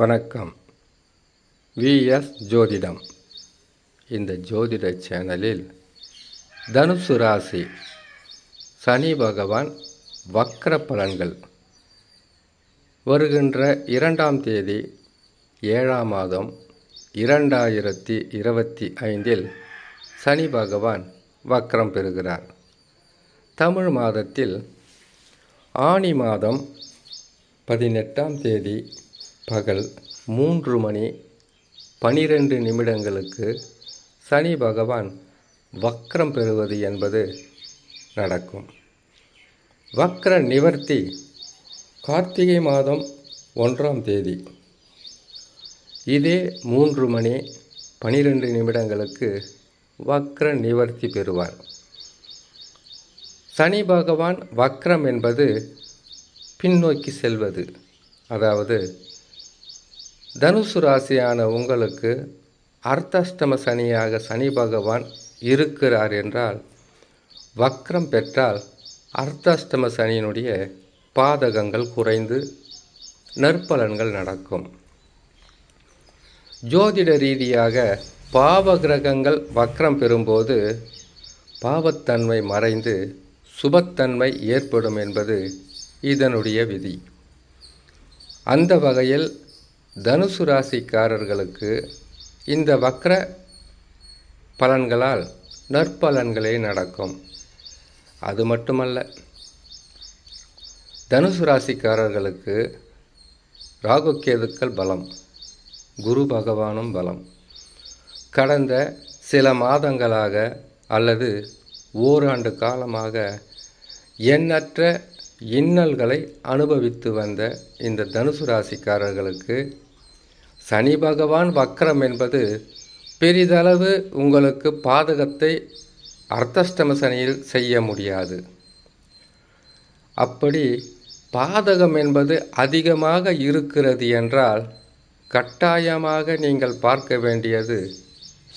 வணக்கம். விஎஸ் ஜோதிடம். இந்த ஜோதிட சேனலில் தனுசு ராசி சனி பகவான் வக்ர பலன்கள். வருகின்ற இரண்டாம் தேதி ஏழாம் மாதம் இரண்டாயிரத்தி இருபத்தி ஐந்தில் சனி பகவான் வக்ரம் பெறுகிறார். தமிழ் மாதத்தில் ஆனி மாதம் பதினெட்டாம் தேதி பகல் மூன்று மணி பனிரெண்டு நிமிடங்களுக்கு சனி பகவான் வக்ரம் பெறுவது என்பது நடக்கும். வக்ர நிவர்த்தி கார்த்திகை மாதம் ஒன்றாம் தேதி. இதே மூன்று மணி பனிரெண்டு நிமிடங்களுக்கு வக்ர நிவர்த்தி பெறுவார். சனி பகவான் வக்ரம் என்பது பின்னோக்கி செல்வது அதாவது தனுசு ராசியான உங்களுக்கு அர்த்தாஷ்டம சனியாக சனி பகவான் இருக்கிறார் என்றால் வக்ரம் பெற்றால் அர்த்தாஷ்டம சனியினுடைய பாதகங்கள் குறைந்து நற்பலன்கள் நடக்கும். ஜோதிட ரீதியாக பாவ கிரகங்கள் வக்ரம் பெறும்போது பாவத்தன்மை மறைந்து சுபத்தன்மை ஏற்படும் என்பது இதனுடைய விதி. அந்த வகையில் தனுசு ராசிக்காரர்களுக்கு இந்த வக்ர பலன்களால் நற்பலன்களே நடக்கும். அது மட்டுமல்ல தனுசு ராசிக்காரர்களுக்கு ராகுகேதுக்கள் பலம் குரு பகவானும் பலம். கடந்த சில மாதங்களாக அல்லது ஓராண்டு காலமாக எண்ணற்ற இன்னல்களை அனுபவித்து வந்த இந்த தனுசு ராசிக்காரர்களுக்கு சனி பகவான் வக்ரம் என்பது பெரிதளவு உங்களுக்கு பாதகத்தை அர்த்தஷ்டம சனியில் செய்ய முடியாது. அப்படி பாதகம் என்பது அதிகமாக இருக்கிறது என்றால் கட்டாயமாக நீங்கள் பார்க்க வேண்டியது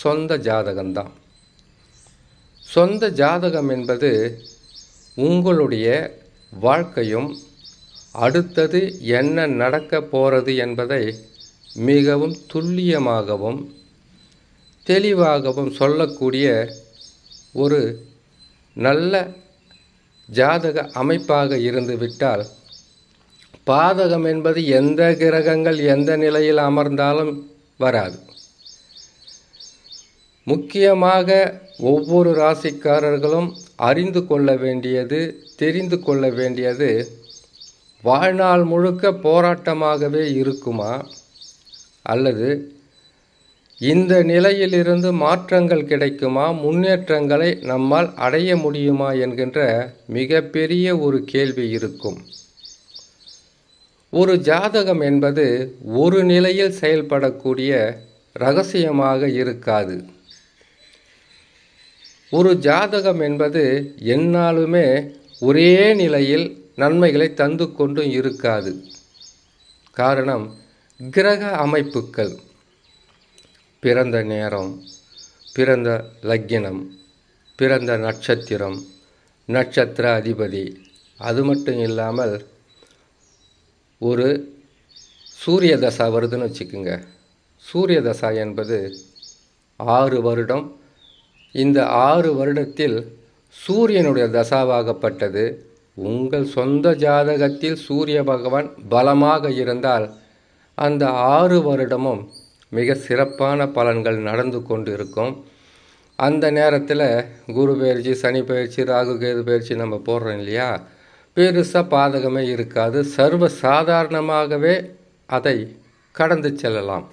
சொந்த ஜாதகம்தான். சொந்த ஜாதகம் என்பது உங்களுடைய வாழ்க்கையும் அடுத்தது என்ன நடக்க போகிறது என்பதை மிகவும் துல்லியமாகவும் தெளிவாகவும் சொல்லக்கூடிய ஒரு நல்ல ஜாதக அமைப்பாக இருந்துவிட்டால் பாதகம் என்பது எந்த கிரகங்கள் எந்த நிலையில் அமர்ந்தாலும் வராது. முக்கியமாக ஒவ்வொரு ராசிக்காரர்களும் அறிந்து கொள்ள வேண்டியது தெரிந்து கொள்ள வேண்டியது வாழ்நாள் முழுக்க போராட்டமாகவே இருக்குமா? அல்லது இந்த நிலையிலிருந்து மாற்றங்கள் கிடைக்குமா முன்னேற்றங்களை நம்மால் அடைய முடியுமா என்கின்ற மிகப்பெரிய ஒரு கேள்வி இருக்கும். ஒரு ஜாதகம் என்பது ஒரு நிலையில் செயல்படக்கூடிய ரகசியமாக இருக்காது. ஒரு ஜாதகம் என்பது என்னாலுமே ஒரே நிலையில் நன்மைகளை தந்து கொண்டும் இருக்காது. காரணம் கிரக அமைப்புகள். பிறந்த நேரம் பிறந்த லக்கினம் பிறந்த நட்சத்திரம் நட்சத்திர அதிபதி. அது மட்டும் இல்லாமல் ஒரு சூரிய தசா வருதுன்னு வச்சுக்கோங்க. சூரிய தசா என்பது ஆறு வருடம். இந்த ஆறு வருடத்தில் சூரியனுடைய தசாவாகப்பட்டது. உங்கள் சொந்த ஜாதகத்தில் சூரிய பகவான் பலமாக இருந்தால் அந்த ஆறு வருடமும் மிக சிறப்பான பலன்கள் நடந்து கொண்டு இருக்கும் அந்த நேரத்தில் குரு பயிற்சி சனி பயிற்சி ராகு கேது பயிற்சி நம்ம போடுறோம் இல்லையா? பெருசாக பாதகமே இருக்காது. சர்வ சாதாரணமாகவே அதை கடந்து செல்லலாம்.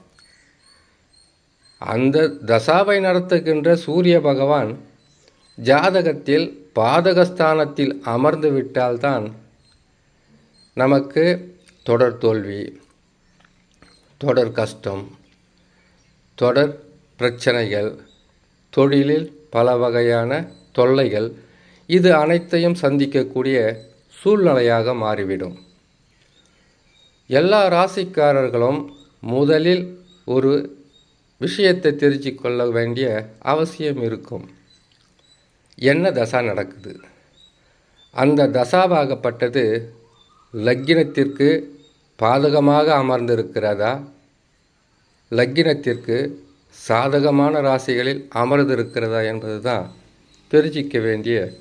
அந்த தசாவை நடத்துகின்ற சூரிய பகவான் ஜாதகத்தில் பாதகஸ்தானத்தில் அமர்ந்து விட்டால்தான் நமக்கு தொடர் தோல்வி. தொடர் கஷ்டம் தொடர் பிரச்சனைகள் தொழிலில் பல வகையான தொல்லைகள் இது அனைத்தையும் சந்திக்கக்கூடிய சூழ்நிலையாக மாறிவிடும். எல்லா ராசிக்காரர்களும் முதலில் ஒரு விஷயத்தை தெரிஞ்சு கொள்ள வேண்டிய அவசியம் இருக்கும். என்ன தசா நடக்குது? அந்த தசாவாகப்பட்டது லக்கினத்திற்கு பாதகமாக அமர்ந்திருக்கிறதா? லக்கினத்திற்கு சாதகமான ராசிகளில் அமர்ந்திருக்கிறதா என்பது தான் தெரிஞ்சிக்க வேண்டிய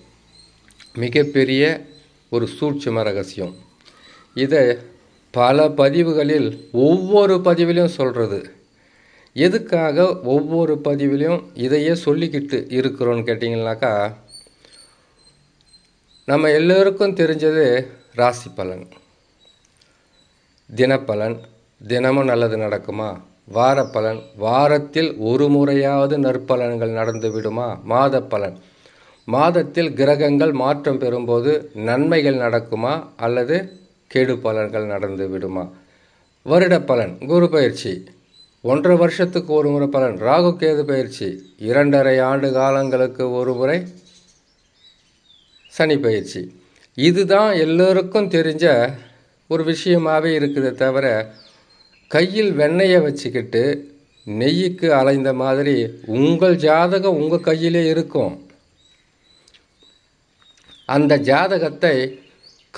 மிகப்பெரிய ஒரு சூட்சும ரகசியம். இதை பல பதிவுகளில் ஒவ்வொரு பதிவிலையும் சொல்கிறது எதுக்காக ஒவ்வொரு பதிவிலையும் இதையே சொல்லிக்கிட்டு இருக்கிறோன்னு கேட்டிங்கனாக்கா நம்ம எல்லோருக்கும் தெரிஞ்சது ராசி பலன். தினப்பலன் தினமும் நல்லது நடக்குமா? வார பலன் வாரத்தில் ஒரு முறையாவது நற்பலன்கள் நடந்து விடுமா? மாத பலன் மாதத்தில் கிரகங்கள் மாற்றம் பெறும்போது நன்மைகள் நடக்குமா? அல்லது கெடு பலன்கள் நடந்து விடுமா? வருட பலன் குரு பயிற்சி. ஒன்றரை வருஷத்துக்கு ஒரு முறை பலன் ராகு கேது பயிற்சி. இரண்டரை ஆண்டு காலங்களுக்கு ஒரு முறை சனி பயிற்சி. இதுதான் எல்லோருக்கும் தெரிஞ்ச ஒரு விஷயமாகவே இருக்குதே தவிர கையில் வெண்ணெயை வச்சுக்கிட்டு நெய்யுக்கு அலைந்த மாதிரி உங்கள் ஜாதகம் உங்கள் கையிலே இருக்கும். அந்த ஜாதகத்தை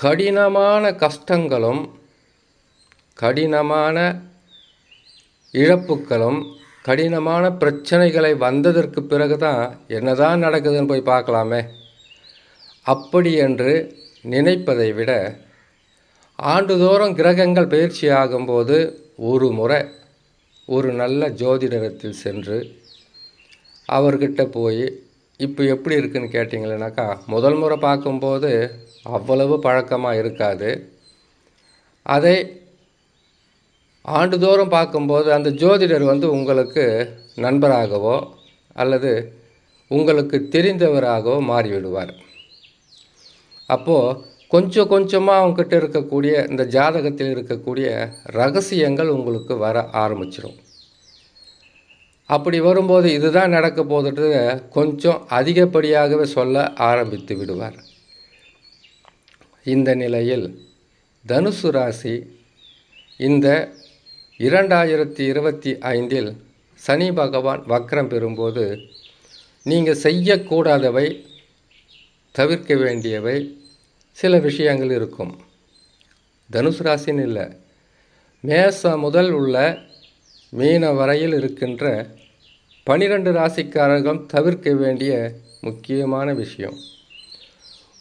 கடினமான கஷ்டங்களும் கடினமான இழப்புகளும் கடினமான பிரச்சனைகளை வந்ததற்கு பிறகு தான் என்னதான் நடக்குதுன்னு போய் பார்க்கலாமே. அப்படி என்று நினைப்பதை விட ஆண்டுதோறும் கிரகங்கள் பயிற்சி ஆகும்போது ஒரு முறை ஒரு நல்ல ஜோதிடரத்தில் சென்று அவர்கிட்ட போய் இப்போ எப்படி இருக்குன்னு கேட்டிங்களேனாக்கா முதல் முறை பார்க்கும்போது அவ்வளவு பழக்கமாக இருக்காது. அதை ஆண்டுதோறும் பார்க்கும்போது அந்த ஜோதிடர் வந்து உங்களுக்கு நண்பராகவோ அல்லது உங்களுக்கு தெரிந்தவராகவோ மாறிவிடுவார். அப்போது கொஞ்சம் கொஞ்சமாக அவங்ககிட்ட இருக்கக்கூடிய இந்த ஜாதகத்தில் இருக்கக்கூடிய ரகசியங்கள் உங்களுக்கு வர ஆரம்பிச்சிடும் அப்படி வரும்போது இதுதான் நடக்க போதுட்டு கொஞ்சம் அதிகப்படியாகவே சொல்ல ஆரம்பித்து விடுவார். இந்த நிலையில் தனுசு ராசி இந்த இரண்டாயிரத்தி இருபத்தி ஐந்தில் சனி பகவான் வக்ரம் பெறும்போது நீங்கள் செய்யக்கூடாதவை தவிர்க்க வேண்டியவை சில விஷயங்கள் இருக்கும். தனுசு ராசின்னு இல்லை. மேசம் முதல் உள்ள மீன வரையில் இருக்கின்ற பனிரெண்டு ராசிக்காரர்களும் தவிர்க்க வேண்டிய முக்கியமான விஷயம்.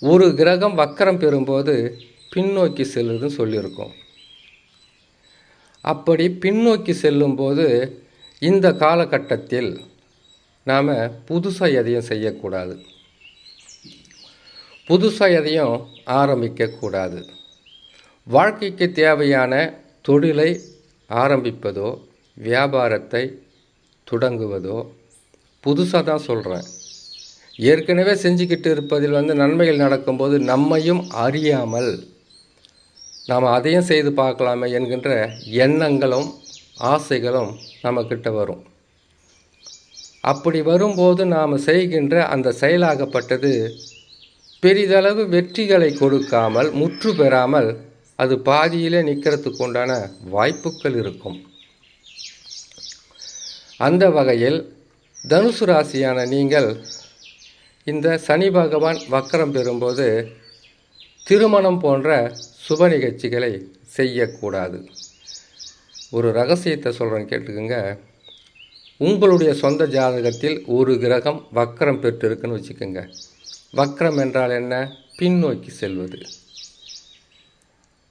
ஒரு கிரகம் வக்கரம் பெறும்போது பின்னோக்கி செல்லுதுன்னு சொல்லியிருக்கோம். அப்படி பின்னோக்கி செல்லும்போது இந்த காலகட்டத்தில் நாம் புதுசாக எதையும் செய்யக்கூடாது. புதுசாக எதையும் ஆரம்பிக்கக்கூடாது. வாழ்க்கைக்கு தேவையான தொழிலை ஆரம்பிப்பதோ வியாபாரத்தை தொடங்குவதோ புதுசாக தான் சொல்கிறேன் ஏற்கனவே செஞ்சுக்கிட்டு இருப்பதில் வந்து நன்மைகள் நடக்கும்போது நம்மையும் அறியாமல் நாம் அதையும் செய்து பார்க்கலாமே என்கின்ற எண்ணங்களும் ஆசைகளும் நம்மக்கிட்ட வரும். அப்படி வரும்போது நாம் செய்கின்ற அந்த செயலாகப்பட்டது பெரிதளவு வெற்றிகளை கொடுக்காமல் முற்று பெறாமல் அது பாதியிலே நிற்கிறதுக்கு உண்டான வாய்ப்புகள் இருக்கும். அந்த வகையில் தனுசு ராசியான நீங்கள் இந்த சனி பகவான் வக்கரம் பெறும்போது திருமணம் போன்ற சுப நிகழ்ச்சிகளை செய்யக்கூடாது. ஒரு ரகசியத்தை சொல்கிறேன் கேட்டுக்கோங்க. உங்களுடைய சொந்த ஜாதகத்தில் ஒரு கிரகம் வக்கரம் பெற்றிருக்குன்னு வச்சுக்கோங்க. வக்ரம் என்றால் என்ன? பின்னோக்கி செல்வது.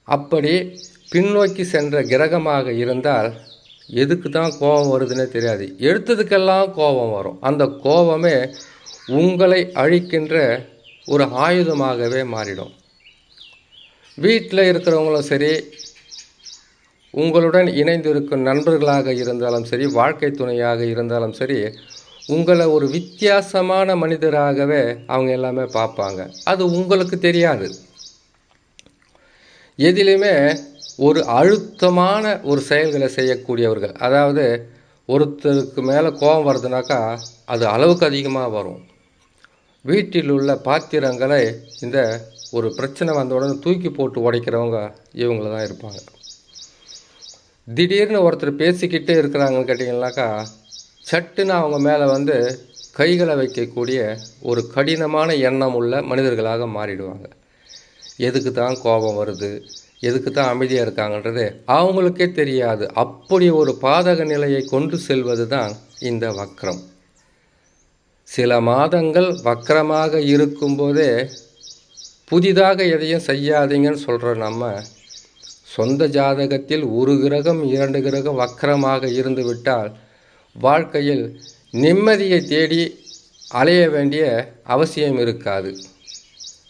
அப்படி பின்னோக்கி சென்ற கிரகமாக இருந்தால் எதுக்கு தான் கோபம் வருதுன்னே தெரியாது. எடுத்ததுக்கெல்லாம் கோபம் வரும். அந்த கோபமே உங்களை அழிக்கின்ற ஒரு ஆயுதமாகவே மாறிடும். வீட்டில் இருக்கிறவங்களும் சரி உங்களுடன் இணைந்து இருக்கும் நண்பர்களாக இருந்தாலும் சரி வாழ்க்கை துணையாக இருந்தாலும் சரி உங்களை ஒரு வித்தியாசமான மனிதராகவே அவங்க எல்லாமே பார்ப்பாங்க. அது உங்களுக்கு தெரியாது. எதிலுமே ஒரு அழுத்தமான ஒரு செயல்களை செய்யக்கூடியவர்கள் அதாவது ஒருத்தருக்கு மேலே கோபம் வருதுனாக்கா அது அளவுக்கு அதிகமாக வரும். வீட்டில் உள்ள பாத்திரங்களை இந்த ஒரு பிரச்சனை வந்த உடனே தூக்கி போட்டு உடைக்கிறவங்க இவங்கள தான் இருப்பாங்க. திடீர்னு ஒருத்தர் பேசிக்கிட்டே இருக்கிறாங்கன்னு கேட்டிங்கனாக்கா சட்டுன்னு அவங்க மேலே வந்து கைகளை வைக்கக்கூடிய ஒரு கடினமான எண்ணம் உள்ள மனிதர்களாக மாறிடுவாங்க. எதுக்கு தான் கோபம் வருது? எதுக்கு தான் அமைதியாக இருக்காங்கன்றது அவங்களுக்கே தெரியாது. அப்படி ஒரு பாதக நிலையை கொண்டு செல்வது தான் இந்த வக்ரம். சில மாதங்கள் வக்கரமாக இருக்கும்போதே புதிதாக எதையும் செய்யாதீங்கன்னு சொல்கிற நம்ம சொந்த ஜாதகத்தில் ஒரு கிரகம் இரண்டு கிரகம் வக்கரமாக இருந்துவிட்டால் வாழ்க்கையில் நிம்மதியை தேடி அலைய வேண்டிய அவசியம் இருக்காது.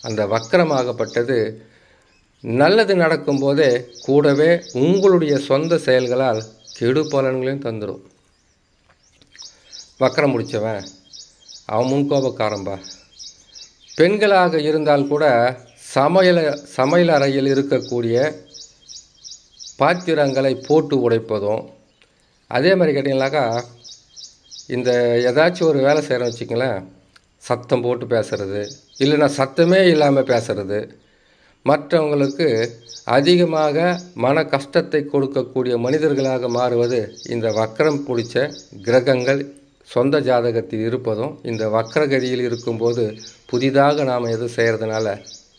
அந்த வக்கரமாகப்பட்டது நல்லது நடக்கும்போதே கூடவே உங்களுடைய சொந்த செயல்களால் கெடு பலன்களையும் தந்துடும் வக்கரம் முடித்தவன் அவன் முன்கோபக்காரன்பா பெண்களாக இருந்தால் கூட சமையல சமையல் அறையில் இருக்கக்கூடிய பாத்திரங்களை போட்டு உடைப்பதும் அதே மாதிரி கேட்டிங்கனாக்கா இந்த ஏதாச்சும் ஒரு வேலை செய்கிறோம் வச்சுங்களேன் சத்தம் போட்டு பேசுறது இல்லைன்னா சத்தமே இல்லாமல் பேசுறது மற்றவங்களுக்கு அதிகமாக மன கஷ்டத்தை கொடுக்கக்கூடிய மனிதர்களாக மாறுவது இந்த வக்கரம் பிடிச்ச கிரகங்கள் சொந்த ஜாதகத்தில் இருப்பதும் இந்த வக்கரகதியில் இருக்கும்போது புதிதாக நாம் எதுவும் செய்கிறதுனால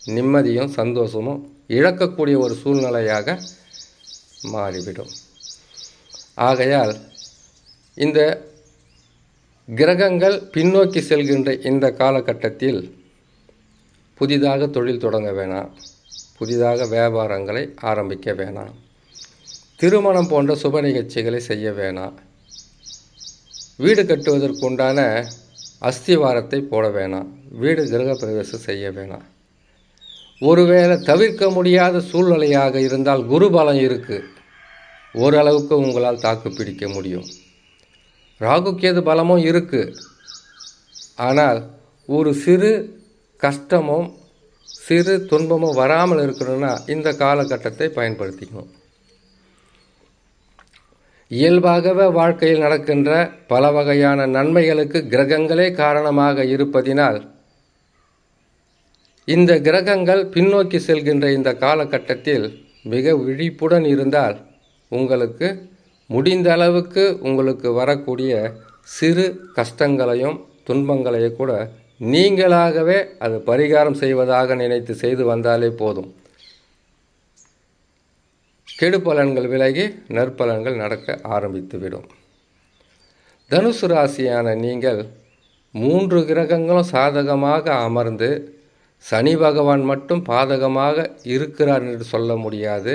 நிம்மதியும் சந்தோஷமும் இழக்கக்கூடிய ஒரு சூழ்நிலையாக மாறிவிடும். ஆகையால் இந்த கிரகங்கள் பின்னோக்கி செல்கின்ற இந்த காலகட்டத்தில் புதிதாக தொழில் தொடங்க வேணாம். புதிதாக வியாபாரங்களை ஆரம்பிக்க வேணாம். திருமணம் போன்ற சுப நிகழ்ச்சிகளை செய்ய வேணாம். வீடு கட்டுவதற்குண்டான அஸ்திவாரத்தை போட வேணாம். வீடு கிரக பிரவேசம் செய்ய வேணாம். ஒருவேளை தவிர்க்க முடியாத சூழ்நிலையாக இருந்தால் குருபலம் இருக்குது ஓரளவுக்கு உங்களால் தாக்கு பிடிக்க முடியும். ராகு கேது பலமும் இருக்குது ஆனால் ஒரு சிறு கஷ்டமும் சிறு துன்பமும் வராமல் இருக்கணும்னா இந்த காலகட்டத்தை பயன்படுத்திக்கணும். இயல்பாகவே வாழ்க்கையில் நடக்கின்ற பல வகையான நன்மைகளுக்கு கிரகங்களே காரணமாக இருப்பதினால் இந்த கிரகங்கள் பின்னோக்கி செல்கின்ற இந்த காலகட்டத்தில் மிக விழிப்புடன் இருந்தால் உங்களுக்கு முடிந்த அளவுக்கு உங்களுக்கு வரக்கூடிய சிறு கஷ்டங்களையும் துன்பங்களையும் கூட நீங்களாகவே அது பரிகாரம் செய்வதாக நினைத்து செய்து வந்தாலே போதும். கெடு பலன்கள் விலகி நற்பலன்கள் நடக்க ஆரம்பித்துவிடும் தனுசு ராசியான நீங்கள் மூன்று கிரகங்களும் சாதகமாக அமர்ந்து சனி பகவான் மட்டும் பாதகமாக இருக்கிறார் என்று சொல்ல முடியாது.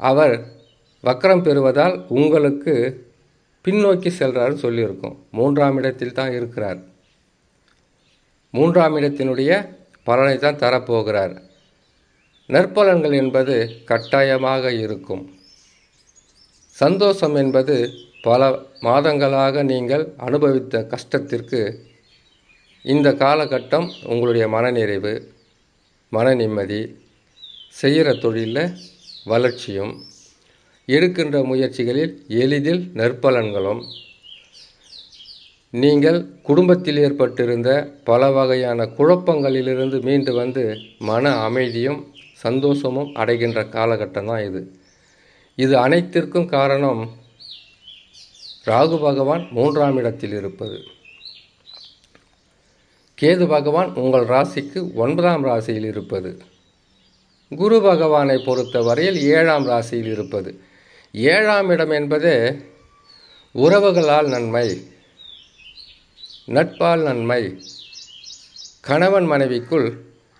அவர் வக்கரம் பெறுவதால் உங்களுக்கு பின்னோக்கி செல்கிறார்னு சொல்லியிருக்கோம். மூன்றாம் இடத்தில் தான் இருக்கிறார். மூன்றாம் இடத்தினுடைய பலனை தான் தரப்போகிறார். நற்பலன்கள் என்பது கட்டாயமாக இருக்கும். சந்தோஷம் என்பது பல மாதங்களாக நீங்கள் அனுபவித்த கஷ்டத்திற்கு இந்த காலகட்டம் உங்களுடைய மனநிறைவு மன நிம்மதி செய்கிற தொழிலில் வளர்ச்சியும் எடுக்கின்ற முயற்சிகளில் எளிதில் நற்பலன்களும். நீங்கள் குடும்பத்தில் ஏற்பட்டிருந்த பல வகையான குழப்பங்களிலிருந்து மீண்டு வந்து மன அமைதியும் சந்தோஷமும் அடைகின்ற காலகட்டம் தான் இது. இது அனைத்திற்கும் காரணம் ராகு பகவான் மூன்றாம் இடத்தில் இருப்பது. கேது பகவான் உங்கள் ராசிக்கு ஒன்பதாம் ராசியில் இருப்பது. குரு பகவானை பொறுத்த வரையில் ஏழாம் ராசியில் இருப்பது. ஏழாம் இடம் என்பது உறவுகளால் நன்மை நட்பால் நன்மை. கணவன் மனைவிக்குள்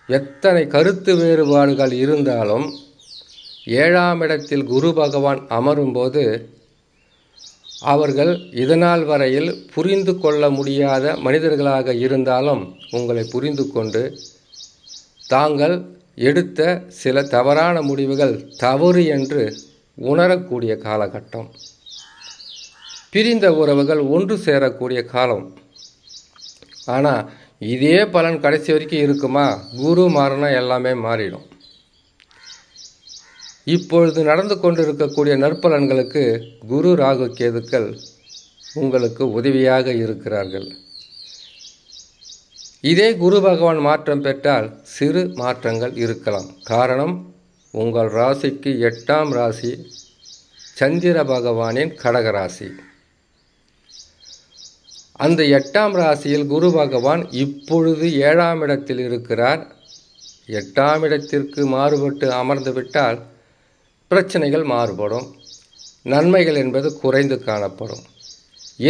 எத்தனை கருத்து வேறுபாடுகள் இருந்தாலும் ஏழாம் இடத்தில் குரு பகவான் அமரும்போது அவர்கள் இதனால் வரையில் புரிந்து கொள்ள முடியாத மனிதர்களாக இருந்தாலும் உங்களை புரிந்து கொண்டு தாங்கள் எடுத்த சில தவறான முடிவுகள் தவறு என்று உணரக்கூடிய காலகட்டம். பிரிந்த உறவுகள் ஒன்று சேரக்கூடிய காலம். ஆனால் இதே பலன் கடைசி வரைக்கும் இருக்குமா? குரு மாறினா எல்லாமே மாறிடும். இப்பொழுது நடந்து கொண்டிருக்கக்கூடிய நற்பலன்களுக்கு குரு ராகு கேதுக்கள் உங்களுக்கு உதவியாக இருக்கிறார்கள். இதே குரு பகவான் மாற்றம் பெற்றால் சிறு மாற்றங்கள் இருக்கலாம். காரணம் உங்கள் ராசிக்கு எட்டாம் ராசி சந்திர பகவானின் கடகராசி அந்த எட்டாம் ராசியில் குரு பகவான் இப்பொழுது ஏழாம் இடத்தில் இருக்கிறார். எட்டாம் இடத்திற்கு மாறுபட்டு அமர்ந்துவிட்டால் பிரச்சனைகள் மாறுபடும். நன்மைகள் என்பது குறைந்து காணப்படும்.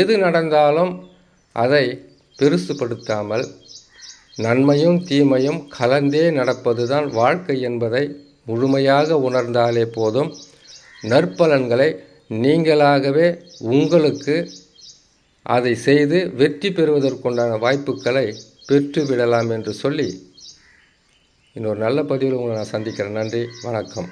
எது நடந்தாலும் அதை பெருசுபடுத்தாமல் நன்மையும் தீமையும் கலந்தே நடப்பதுதான் வாழ்க்கை என்பதை முழுமையாக உணர்ந்தாலே போதும். நற்பலன்களை நீங்களாகவே உங்களுக்கு அதை செய்து வெற்றி பெறுவதற்குண்டான வாய்ப்புகளை பெற்றுவிடலாம் என்று சொல்லி இன்னொரு நல்ல பதிவில் உங்களை நான் சந்திக்கிறேன். நன்றி வணக்கம்.